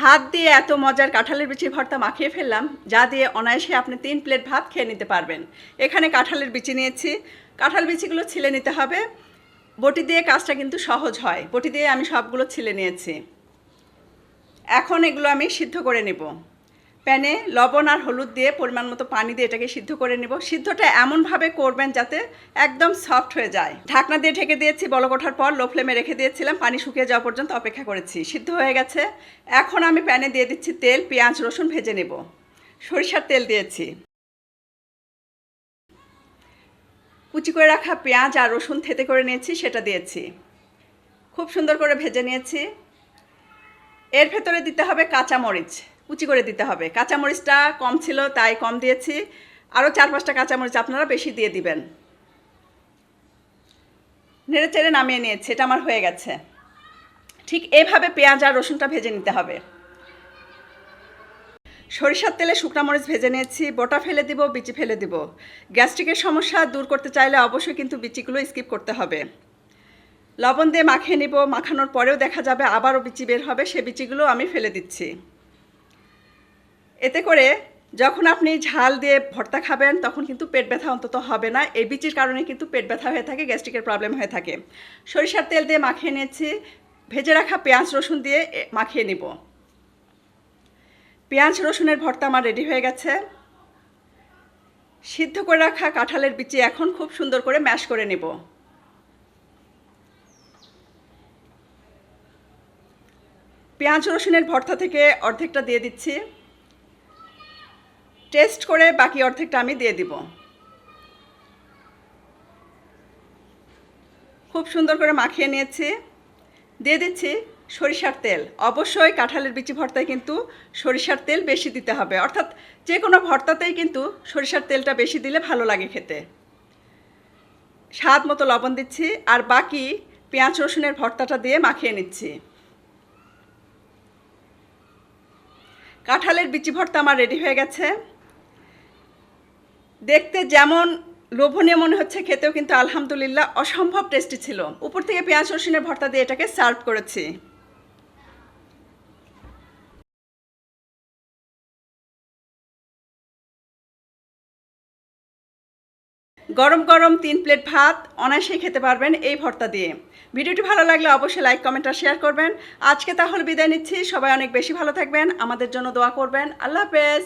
হাত দিয়ে এত মজার কাঁঠালের বিচির ভর্তা মাখিয়ে ফেললাম, যা দিয়ে অনায়াসে আপনি তিন প্লেট ভাত খেয়ে নিতে পারবেন। এখানে কাঁঠালের বিচি নিয়েছি। কাঁঠাল বিচিগুলো ছিলে নিতে হবে। বটি দিয়ে কাজটা কিন্তু সহজ হয়। বটি দিয়ে আমি সবগুলো ছিলে নিয়েছি। এখন এগুলো আমি সিদ্ধ করে নেব। প্যানে লবণ আর হলুদ দিয়ে পরিমাণ মতো পানি দিয়ে এটাকে সিদ্ধ করে নেব। সিদ্ধটা এমনভাবে করবেন যাতে একদম সফট হয়ে যায়। ঢাকনা দিয়ে ঢেকে দিয়েছি, বলক ওঠার পর লো ফ্লেমে রেখে দিয়েছিলাম, পানি শুকিয়ে যাওয়া পর্যন্ত অপেক্ষা করেছি। সিদ্ধ হয়ে গেছে। এখন আমি প্যানে দিয়ে দিচ্ছি তেল, পেঁয়াজ, রসুন ভেজে নেব। সরিষার তেল দিয়েছি। কুচি করে রাখা পেঁয়াজ আর রসুন থেতে করে নিয়েছি, সেটা দিয়েছি। খুব সুন্দর করে ভেজে নিয়েছি। এর ভেতরে দিতে হবে কাঁচামরিচ। কুচি করে দিতে হবে। কাঁচামরিচটা কম ছিল, তাই কম দিয়েছি। আরও চার পাঁচটা কাঁচামরিচ আপনারা বেশি দিয়ে দিবেন। নেড়ে চেড়ে নামিয়ে নিয়েছি, এটা আমার হয়ে গেছে। ঠিক এভাবে পেঁয়াজ আর রসুনটা ভেজে নিতে হবে। সরিষার তেলে শুকনা মরিচ ভেজে নিয়েছি, বোটা ফেলে দিব, বিচি ফেলে দিব। গ্যাস্ট্রিকের সমস্যা দূর করতে চাইলে অবশ্যই কিন্তু বিচিগুলো স্কিপ করতে হবে। লবণ দিয়ে মাখিয়ে নিব, মাখানোর পরেও দেখা যাবে আবারও বিচি বের হবে, সে বিচিগুলো আমি ফেলে দিচ্ছি। এতে করে যখন আপনি ঝাল দিয়ে ভর্তা খাবেন, তখন কিন্তু পেট ব্যথা অন্তত হবে না। এই বিচির কারণে কিন্তু পেট ব্যথা হয়ে থাকে, গ্যাস্ট্রিকের প্রবলেম হয়ে থাকে। সরিষার তেল দিয়ে মাখিয়ে নিয়েছি। ভেজে রাখা পেঁয়াজ রসুন দিয়ে মাখিয়ে নিব। পেঁয়াজ রসুনের ভর্তা আমার রেডি হয়ে গেছে। সিদ্ধ করে রাখা কাঁঠালের বিচি এখন খুব সুন্দর করে ম্যাশ করে নেব। পেঁয়াজ রসুনের ভর্তা থেকে অর্ধেকটা দিয়ে দিচ্ছি। টেস্ট করে বাকি অর্ধেকটা আমি দিয়ে দিব। খুব সুন্দর করে মাখিয়ে নিয়েছি। দিয়ে দিচ্ছি সরিষার তেল। অবশ্যই কাঁঠালের বিচি ভর্তায় কিন্তু সরিষার তেল বেশি দিতে হবে। অর্থাৎ যে কোনো ভর্তাতেই কিন্তু সরিষার তেলটা বেশি দিলে ভালো লাগে খেতে। স্বাদ মতো লবণ দিচ্ছি আর বাকি পেঁয়াজ, রসুনের ভর্তাটা দিয়ে মাখিয়ে নিচ্ছি। কাঁঠালের বিচি ভর্তা আমার রেডি হয়ে গেছে। দেখতে যেমন লোভনীয় মনে হচ্ছে, খেতেও কিন্তু আলহামদুলিল্লাহ অসম্ভব টেস্টি ছিল। উপর থেকে পেঁয়াজ রসুনের ভর্তা দিয়ে এটাকে সার্ভ করেছি। গরম গরম তিন প্লেট ভাত, অনায়াসেই খেতে পারবেন এই ভর্তা দিয়ে। ভিডিওটি ভালো লাগলে অবশ্যই লাইক কমেন্ট আর শেয়ার করবেন। আজকে তাহলে বিদায় নিচ্ছি। সবাই অনেক বেশি ভালো থাকবেন। আমাদের জন্য দোয়া করবেন। আল্লাহ হাফেজ।